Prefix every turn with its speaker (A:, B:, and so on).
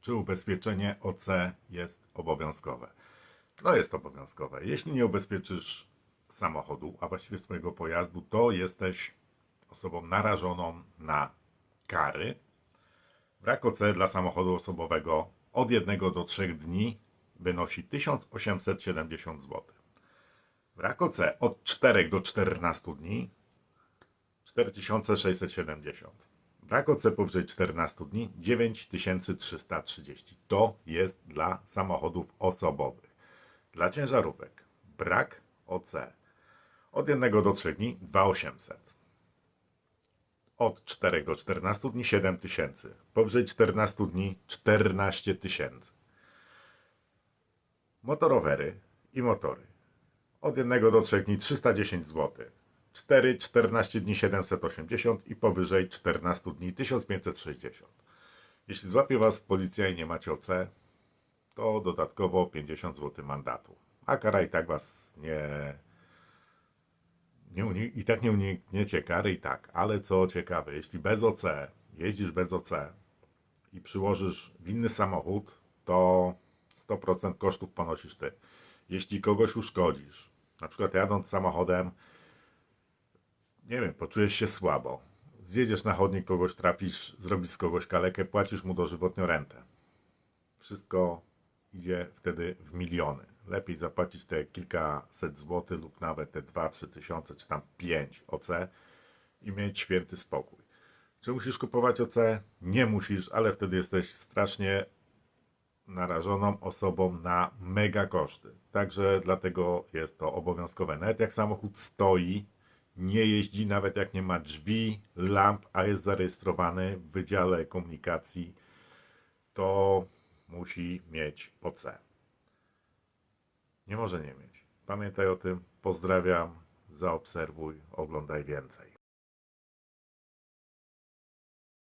A: czy ubezpieczenie OC jest obowiązkowe. No jest obowiązkowe. Jeśli nie ubezpieczysz samochodu, a właściwie swojego pojazdu, to jesteś osobą narażoną na kary. Brak OC dla samochodu osobowego od 1 do 3 dni wynosi 1870 zł. Brak OC od 4 do 14 dni 4670. Brak OC powyżej 14 dni 9330. To jest dla samochodów osobowych. Dla ciężarówek brak OC od 1 do 3 dni 2800. Od 4 do 14 dni 7000. Powyżej 14 dni 14 tysięcy. Motorowery i motory. Od 1 do 3 dni 310 zł. 4, 14 dni 780 i powyżej 14 dni 1560. Jeśli złapie Was policja i nie macie OC, to dodatkowo 50 zł mandatu. A kara i tak Was nie, nie i tak nie unikniecie kary i tak. Ale co ciekawe, jeśli bez OC, jeździsz bez OC i przyłożysz winny samochód, to 100% kosztów ponosisz Ty. Jeśli kogoś uszkodzisz, na przykład jadąc samochodem, nie wiem, poczujesz się słabo, zjedziesz na chodnik, kogoś trafisz, zrobisz z kogoś kalekę, płacisz mu dożywotnio rentę. Wszystko idzie wtedy w miliony. Lepiej zapłacić te kilkaset złotych lub nawet te 2-3 tysiące, czy tam 5 OC i mieć święty spokój. Czy musisz kupować OC? Nie musisz, ale wtedy jesteś strasznie narażoną osobą na mega koszty. Także dlatego jest to obowiązkowe. Nawet jak samochód stoi, nie jeździ, nawet jak nie ma drzwi, lamp, a jest zarejestrowany w Wydziale Komunikacji, to musi mieć OC. Nie może nie mieć. Pamiętaj o tym. Pozdrawiam. Zaobserwuj, oglądaj więcej.